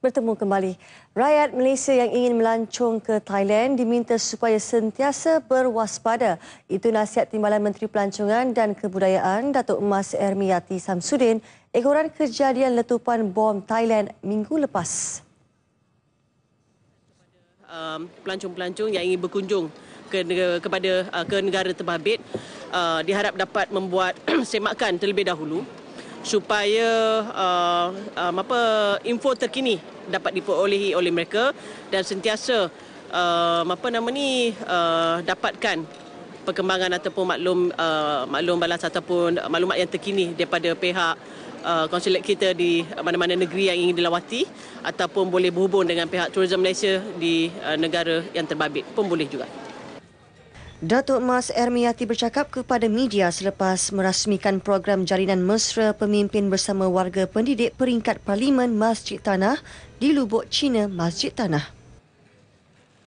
bertemu kembali. Rakyat Malaysia yang ingin melancong ke Thailand diminta supaya sentiasa berwaspada. Itu nasihat Timbalan Menteri Pelancongan dan Kebudayaan Datuk Emas Ermiyati Samsudin ekoran kejadian letupan bom Thailand minggu lepas. Um, pelancong-pelancong yang ingin berkunjung ke kepada uh, ke negara terbabit uh, diharap dapat membuat semakan terlebih dahulu supaya uh, um, apa info terkini dapat diperolehi oleh mereka dan sentiasa uh, apa nama ni uh, dapatkan perkembangan ataupun maklum uh, maklum balas ataupun maklumat yang terkini daripada pihak uh, konsulat kita di mana-mana negeri yang ingin dilawati ataupun boleh berhubung dengan pihak tourism Malaysia di uh, negara yang terbabit pun boleh juga. Datuk Mas Ermiati bercakap kepada media selepas merasmikan program jalinan mesra pemimpin bersama warga pendidik peringkat Parlimen Masjid Tanah di Lubuk Cina Masjid Tanah.